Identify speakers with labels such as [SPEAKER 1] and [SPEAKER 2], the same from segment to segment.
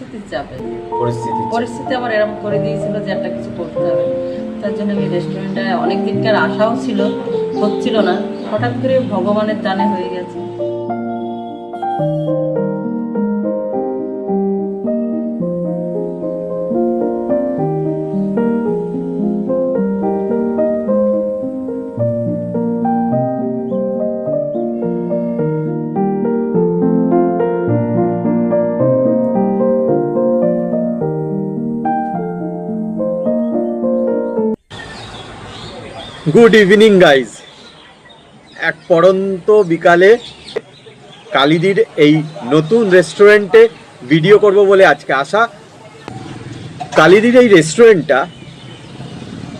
[SPEAKER 1] পরিস্থিতির চাপে।
[SPEAKER 2] পরিস্থিতি
[SPEAKER 1] পরিস্থিতি আমার এরকম করে দিয়েছিল যে একটা কিছু করতে হবে। তার জন্য আমি রেস্টুরেন্টে অনেক দিনকার আশাও ছিল হচ্ছিল না। হঠাৎ করে ভগবানের দানে হয়ে গেছে।
[SPEAKER 2] গুড ইভিনিং গাইজ এক পরন্ত বিকালে কালিদির এই নতুন রেস্টুরেন্টে ভিডিও করব বলে আজকে আসা কালিদির এই রেস্টুরেন্টটা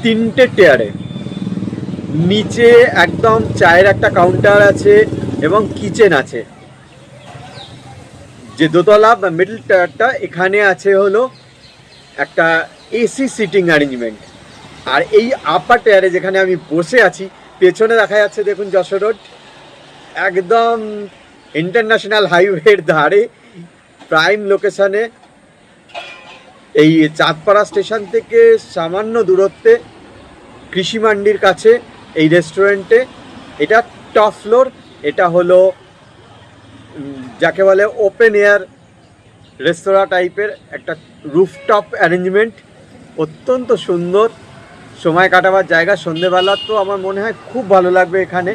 [SPEAKER 2] তিনটে টেয়ারে নিচে একদম চায়ের একটা কাউন্টার আছে এবং কিচেন আছে। যে দোতলা বা মিডল টায়ারটা এখানে আছে হলো একটা এসি সিটিং অ্যারেঞ্জমেন্ট আর এই আপার টায়ারে যেখানে আমি বসে আছি, পেছনে দেখা যাচ্ছে দেখুন যশোর রোড একদম ইন্টারন্যাশনাল হাইওয়ের ধারে প্রাইম লোকেশনে এই চাঁদপাড়া স্টেশন থেকে সামান্য দূরত্বে, কৃষি মান্ডির কাছে, এই রেস্টুরেন্টে এটা টপ ফ্লোর এটা হলো যাকে বলে ওপেন এয়ার রেস্তোরাঁ টাইপের একটা রুফটপ অ্যারেঞ্জমেন্ট অত্যন্ত সুন্দর। সময় কাটাবার জায়গা সন্ধেবেলা তো আমার মনে হয় খুব ভালো লাগবে এখানে।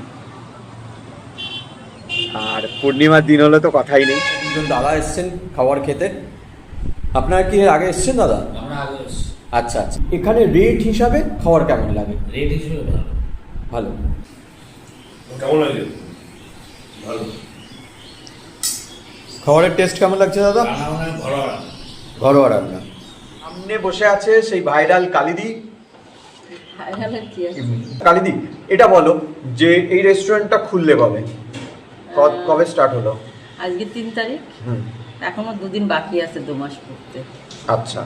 [SPEAKER 2] আর পূর্ণিমার দিন হলে তো কথাই নেই।
[SPEAKER 3] একজন দাদা এসছেন খাবার খেতে। আপনারা কি আগে এসছেন দাদা? আচ্ছা আচ্ছা। এখানে রেট হিসাবে খাবার কেমন লাগে?
[SPEAKER 4] রেট হিসেবে ভালো।
[SPEAKER 3] ভালো।
[SPEAKER 5] কেমন লাগে? ভালো।
[SPEAKER 3] খাবারের টেস্ট কেমন লাগছে দাদা?
[SPEAKER 4] ঘরোয়া রান্না।
[SPEAKER 3] ঘরোয়া রান্না।
[SPEAKER 2] সামনে বসে আছে সেই ভাইরাল কালিদি। কালিদি এটা বলো যে এই রেস্টুরেন্টটা খুললে কবে? ক- কবে স্টার্ট হলো?
[SPEAKER 1] আজকে তিন তারিখ।
[SPEAKER 2] হুম।
[SPEAKER 1] এখনও দুদিন বাকি আছে দু মাস পড়তে।
[SPEAKER 2] আচ্ছা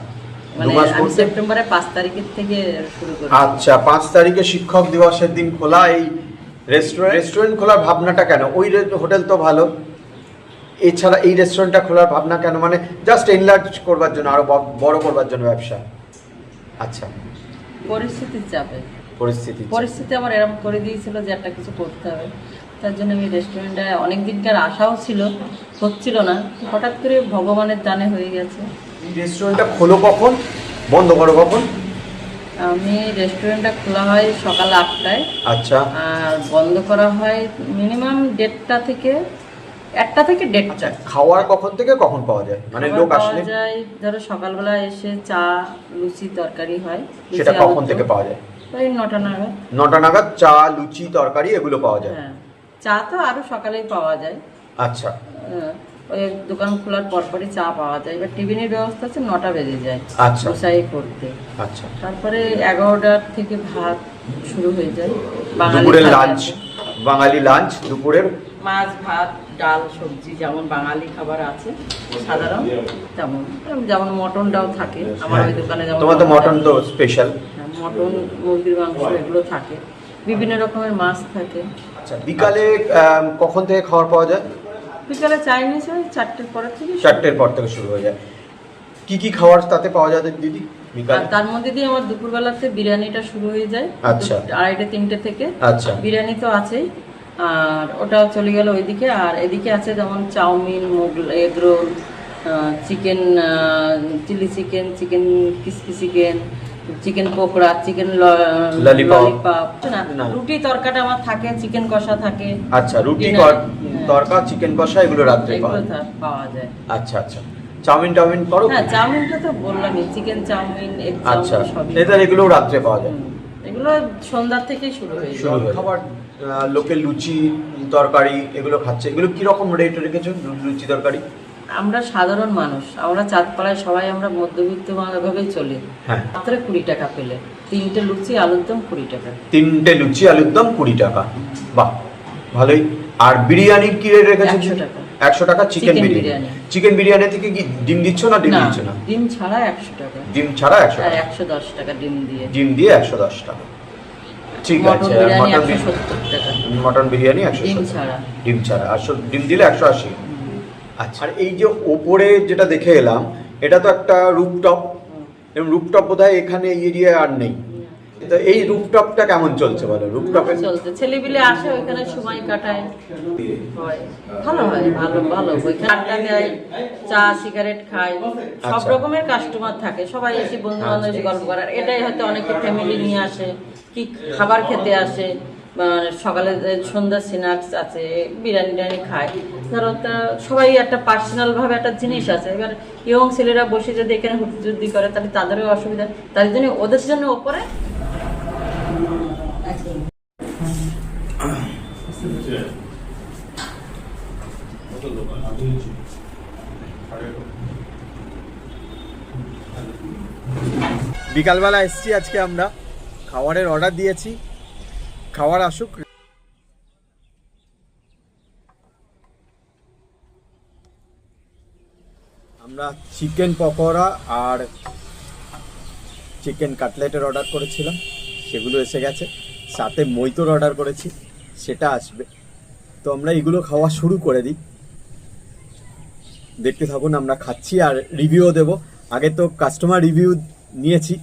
[SPEAKER 1] মানে
[SPEAKER 2] মাস পড়তে?
[SPEAKER 1] সেপ্টেম্বরের পাঁচ তারিখের থেকে শুরু করি।
[SPEAKER 2] আচ্ছা পাঁচ তারিখে শিক্ষক দিবসের দিন খোলা এই রেস্টুরেন্ট রেস্টুরেন্ট খোলার ভাবনাটা কেন? ওই হোটেল তো ভালো। এছাড়া এই রেস্টুরেন্টটা খোলার ভাবনা কেন? মানে জাস্ট এনলার্জ করবার জন্য আরও বড় করবার জন্য ব্যবসা। আচ্ছা।
[SPEAKER 1] পরিস্থিতির চাপে।
[SPEAKER 2] পরিস্থিতি
[SPEAKER 1] পরিস্থিতি আমার এরকম করে দিয়েছিল যে একটা কিছু করতে হবে। তার জন্য আমি রেস্টুরেন্টে অনেক দিনকার আশাও ছিল হচ্ছিল না। হঠাৎ করে ভগবানের দানে হয়ে গেছে।
[SPEAKER 2] রেস্টুরেন্টটা খোলো কখন? বন্ধ করো কখন?
[SPEAKER 1] আমি রেস্টুরেন্টটা খোলা হয় সকাল আটটায়।
[SPEAKER 2] আচ্ছা।
[SPEAKER 1] আর বন্ধ করা হয় মিনিমাম দেড়টা থেকে একটা থেকে দেড়টা
[SPEAKER 2] খাওয়ার কখন থেকে কখন পাওয়া যায়? মানে লোক আসলে
[SPEAKER 1] যায় ধরো সকালবেলা এসে চা লুচি তরকারি হয়।
[SPEAKER 2] সেটা কখন থেকে পাওয়া যায়?
[SPEAKER 1] ওই নটা নাগাদ।
[SPEAKER 2] নটা নাগাদ চা লুচি তরকারি এগুলো পাওয়া যায়?
[SPEAKER 1] হ্যাঁ। চা তো আরও সকালেই পাওয়া যায়।
[SPEAKER 2] আচ্ছা।
[SPEAKER 1] ওই দোকান খোলার পরপরই চা পাওয়া যায়। এবার টিফিনের ব্যবস্থা আছে নটা বেজে যায়
[SPEAKER 2] আচ্ছা।
[SPEAKER 1] গোসাই করতে।
[SPEAKER 2] আচ্ছা।
[SPEAKER 1] তারপরে এগারোটার থেকে ভাত শুরু হয়ে যায়। বাঙালি
[SPEAKER 2] লাঞ্চ। বাঙালি লাঞ্চ দুপুরের?
[SPEAKER 1] মাছ ভাত ডাল সবজি যেমন বাঙালি খাবার আছে সাধারণ তেমন। যেমন মটনটাও থাকে আমার ওই দোকানে যেমন
[SPEAKER 2] হ্যাঁ। তোমার তো মটন তো স্পেশাল
[SPEAKER 1] হ্যাঁ, মটন মুরগির মাংস এগুলো থাকে। বিভিন্ন রকমের মাছ থাকে।
[SPEAKER 2] আচ্ছা বিকালে কখন থেকে খাবার পাওয়া যায়?
[SPEAKER 1] বিকালে চাইনিজ হয় চারটের পর থেকে
[SPEAKER 2] চারটের পর থেকে শুরু হয়ে যায়। কি কি খাবার তাতে পাওয়া যায় দিদি বিকালে?
[SPEAKER 1] তার মধ্যে দিয়ে আমার দুপুরবেলাতে বিরিয়ানিটা শুরু হয়ে যায়।
[SPEAKER 2] আচ্ছা।
[SPEAKER 1] আড়াইটে তিনটে থেকে।
[SPEAKER 2] আচ্ছা।
[SPEAKER 1] বিরিয়ানি তো আছেই। আর ওটাও চলে গেল ওইদিকে। আর এদিকে আছে যেমন chowmein Mughal egg roll chicken chilli chicken chicken কিসকি chicken chicken pakora chicken. Lollipop. রুটি তরকাটা আমার থাকে চিকেন কষা থাকে।
[SPEAKER 2] আচ্ছা রুটি
[SPEAKER 1] হ্যাঁ।
[SPEAKER 2] তরকা চিকেন কষা এগুলো রাত্রে পাওয়া যায়।
[SPEAKER 1] পাওয়া যায়।
[SPEAKER 2] আচ্ছা আচ্ছা। চাউমিন টাউমিন করো
[SPEAKER 1] হ্যাঁ চাউমিনটা তো বললামই চিকেন চাউমিন
[SPEAKER 2] আচ্ছা। এদের এগুলো রাত্রে পাওয়া যায়।
[SPEAKER 1] এগুলো সন্ধ্যার থেকেই শুরু হয়ে যায়।
[SPEAKER 2] খাবার লোকে লুচি তরকারি এগুলো খাচ্ছে। এগুলো কি রকম রেট রেখেছো লুচি তরকারি?
[SPEAKER 1] আমরা সাধারণ মানুষ। আমরা চাঁদপাড়ায় সবাই আমরা মধ্যবিত্ত ভাবেই চলি।
[SPEAKER 2] হ্যাঁ।
[SPEAKER 1] মাত্র কুড়ি টাকা পেলে। তিনটে লুচি আলুর দম কুড়ি টাকা।
[SPEAKER 2] তিনটে লুচি আলুর দম কুড়ি টাকা। বাহ ভালোই। আর বিরিয়ানির কি রেট রেখেছো
[SPEAKER 1] 100 টাকা।
[SPEAKER 2] একশো টাকা চিকেন বিরিয়ানি।
[SPEAKER 1] বিরিয়ানি।
[SPEAKER 2] চিকেন বিরিয়ানি থেকে কি ডিম দিচ্ছ না ডিম দিচ্ছ না?
[SPEAKER 1] ডিম ছাড়া একশো টাকা।
[SPEAKER 2] ডিম ছাড়া একশো টাকা।
[SPEAKER 1] একশো দশ টাকা ডিম দিয়ে।
[SPEAKER 2] ডিম দিয়ে একশো দশ টাকা। ঠিক
[SPEAKER 1] মটন
[SPEAKER 2] আছে আর
[SPEAKER 1] বিরিয়ানি
[SPEAKER 2] মটন
[SPEAKER 1] একশো
[SPEAKER 2] মটন বিরিয়ানি একশো
[SPEAKER 1] ডিম ছাড়া।
[SPEAKER 2] সব- ডিম দিলে একশো আশি। আচ্ছা। আর এই যে ওপরে যেটা দেখে এলাম এটা তো একটা রুপটপ। এবং রুপটপ বোধহয় এখানে এই এরিয়ায় আর নেই। তো এই রুপটপটা কেমন চলছে বলো? রুপটপে
[SPEAKER 1] চলছে। ছেলেপিলে আসে ওইখানে সময় কাটায়। হয়। ভালো হয় ভালো ভালো। আড্ডা দেয় চা সিগারেট খায়। সব
[SPEAKER 2] আচ্ছা।
[SPEAKER 1] রকমের কাস্টমার থাকে। সবাই এসে বন্ধু বান্ধব এসে গল্প করার। এটাই হয়তো অনেকে ফ্যামিলি নিয়ে আসে। কি খাবার খেতে আসে সকালে সন্ধ্যা স্ন্যাক্স আছে, বিরিয়ানি টিরিয়ানি খায়, ধরো সবাই একটা পার্সোনাল ভাবে একটা জিনিস আছে। এবার ইয়ং ছেলেরা বসে যদি এখানে হুটযুদ্ধি করে, তাহলে তাদেরও অসুবিধা। তার জন্য ওদের জন্য ওপরে
[SPEAKER 2] বিকালবেলা এসছি আজকে আমরা। খাবারের অর্ডার দিয়েছি। খাবার আসুক। আমরা চিকেন পকোড়া আর চিকেন কাটলেটের অর্ডার করেছিলাম। সেগুলো এসে গেছে। সাথে মৈতর অর্ডার করেছি। সেটা আসবে। তো আমরা এগুলো খাওয়া শুরু করে দিই। দেখতে থাকুন, আমরা খাচ্ছি আর রিভিউও দেব। আগে তো কাস্টমার রিভিউ নিয়েছি।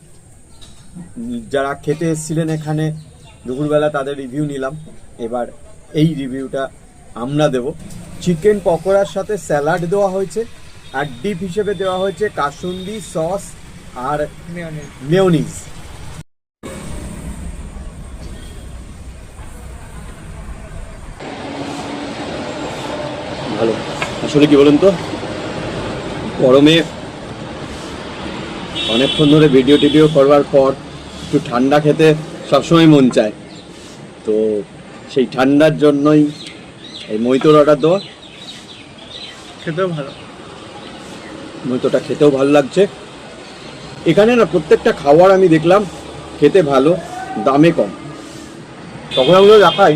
[SPEAKER 2] যারা খেতে এসেছিলেন এখানে দুপুরবেলা তাদের রিভিউ নিলাম। এবার এই রিভিউটা আমরা দেব। চিকেন পকোড়ার সাথে স্যালাড দেওয়া হয়েছে আর ডিপ হিসেবে দেওয়া হয়েছে কাসুন্দি সস আর মেয়নিজ ভালো। আসলে কি বলুন তো? গরমে অনেকক্ষণ ধরে ভিডিও টিডিও করবার পর একটু ঠান্ডা খেতে সবসময় মন চায়। তো সেই ঠান্ডার জন্যই এই মৈতর অর্ডার দেওয়া।
[SPEAKER 4] খেতেও ভালো।
[SPEAKER 2] মৈতটা খেতেও ভালো লাগছে। এখানে না প্রত্যেকটা খাবার আমি দেখলাম খেতে ভালো দামে কম। পকোড়াগুলো রাখাই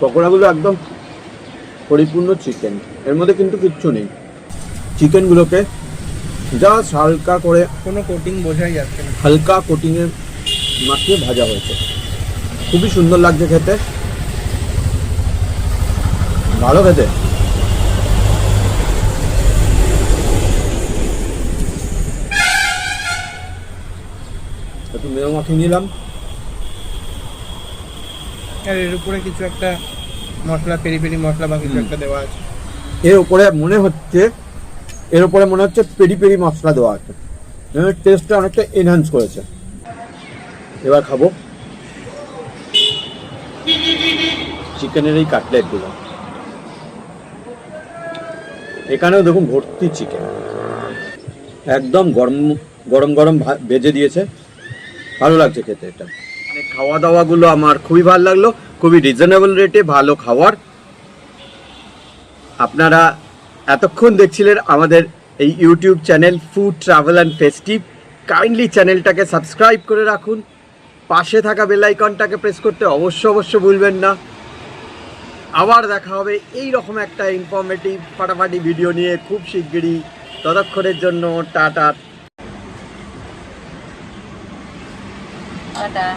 [SPEAKER 2] পকোড়াগুলো একদম পরিপূর্ণ চিকেন এর মধ্যে কিন্তু কিচ্ছু নেই। চিকেনগুলোকে জাস্ট হালকা করে
[SPEAKER 4] কোনো কোটিং বোঝাই যাচ্ছে না।
[SPEAKER 2] হালকা কোটিংয়ে মাখিয়ে ভাজা হয়েছে। খুবই সুন্দর লাগছে খেতে। ভালো খেতে। একটু মেয় মাখিয়ে নিলাম।
[SPEAKER 4] আর এর উপরে কিছু একটা মশলা পেরি পেরি মশলা বা কিছু একটা দেওয়া আছে।
[SPEAKER 2] এর উপরে মনে হচ্ছে এর উপরে মনে হচ্ছে পেরি পেরি মশলা দেওয়া আছে। টেস্টটা অনেকটা এনহান্স করেছে। এবার খাব। চিকেনের এই কাটলেটগুলো এখানেও দেখুন ভর্তি চিকেন একদম গরম গরম গরম ভেজে দিয়েছে। ভালো লাগছে খেতে এটা। মানে খাওয়া দাওয়াগুলো আমার খুবই ভালো লাগল। খুবই রিজনেবল রেটে ভালো খাবার আপনারা এতক্ষণ দেখছিলেন আমাদের এই YouTube channel food travel and festive kindly চ্যানেলটাকে সাবস্ক্রাইব করে রাখুন। পাশে থাকা বেল আইকনটাকে প্রেস করতে অবশ্য অবশ্য ভুলবেন না। আবার দেখা হবে এই রকম একটা ইনফরমেটিভ ফাটাফাটি ভিডিও নিয়ে খুব শিগগিরই। ততক্ষণের জন্য টাটা।
[SPEAKER 1] টাটা।